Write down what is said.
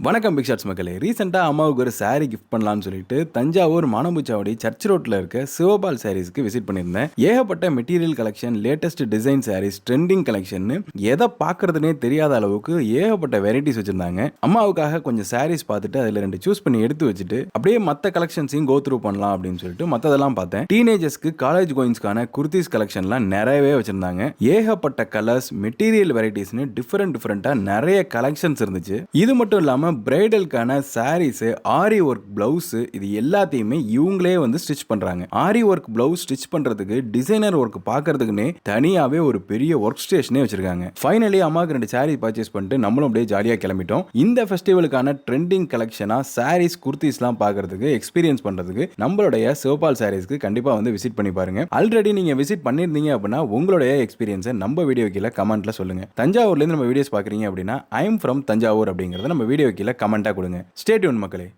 வணக்கம் big shots மக்களே. ரீசெண்டாக அம்மாவுக்கு ஒரு saree கிஃப்ட் பண்ணலாம்னு சொல்லிட்டு தஞ்சாவூர் மானம்பூச்சாவடி சர்ச் ரோட்டில் இருக்க சிவபால் சாரீஸ்க்கு விசிட் பண்ணியிருந்தேன். ஏகப்பட்ட material collection latest design saris trending collection எதை பார்க்கறதுனே தெரியாத அளவுக்கு ஏகப்பட்ட வெரைட்டிஸ் வச்சுருந்தாங்க. அம்மாவுக்காக கொஞ்சம் சாரீஸ் பார்த்துட்டு அதில் ரெண்டு சூஸ் பண்ணி எடுத்து வச்சுட்டு அப்படியே மற்ற கலெக்ஷன்ஸையும் கோ த்ரூ பண்ணலாம் அப்படின்னு சொல்லிட்டு மற்றதெல்லாம் பார்த்தேன். டீனேஜர்ஸ்க்கு காலேஜ் கோயின்ஸ்க்கான குர்த்திஸ் கலெக்ஷன்லாம் நிறையவே வச்சுருந்தாங்க. ஏகப்பட்ட கலர்ஸ் மெட்டீரியல் வெரைட்டிஸ்னு டிஃப்ரெண்ட் டிஃப்ரெண்ட்டாக நிறைய கலெக்ஷன்ஸ் இருந்துச்சு. இது மட்டும் இல்லாமல் பிரைடலுக்கான சாரீஸு ஆரி ஒர்க் ப்ளவுஸு இது எல்லாத்தையுமே இவங்களே வந்து ஸ்டிச் பண்ணுறாங்க ஆரி ஒர்க் ப்ளவுஸ் ஸ்டிச் பண்ணுறதுக்கு டிசைனர் ஒர்க் பார்க்கறதுக்குன்னே தனியாகவே ஒரு பெரிய ஒர்க் ஸ்டேஷனே வச்சிருக்காங்க. ஃபைனலி அம்மாவுக்கு ரெண்டு சாரீ பர்ச்சேஸ் பண்ணிட்டு நம்மளும் அப்படியே ஜாலியாக கிளம்பிட்டோம். இந்த ஃபெஸ்டிவலுக்கான ட்ரெண்டிங் கலெக்ஷனாக சாரீஸ் குர்த்திஸ்லாம் பார்க்கறதுக்கு எக்ஸ்பீரியன்ஸ் பண்ணுறதுக்கு நம்மளுடைய சிவபால் சாரீஸ்க்கு கண்டிப்பாக வந்து விசிட் பண்ணி பாருங்க. ஆல்ரெடி நீங்கள் விசிட் பண்ணியிருந்தீங்க அப்படின்னா உங்களுடைய எக்ஸ்பீரியன்ஸை நம்ம வீடியோ கீழே கமெண்ட்டில் சொல்லுங்கள் தஞ்சாவூர்லேருந்து நம்ம வீடியோஸ் பார்க்குறீங்க அப்படின்னா ஐ எம் ஃப்ரம் தஞ்சாவூர் அப்படிங்கிறத நம்ம வீடியோ கீழே கமெண்ட்டாக கொடுங்க. ஸ்டேட்யூன் மக்களே.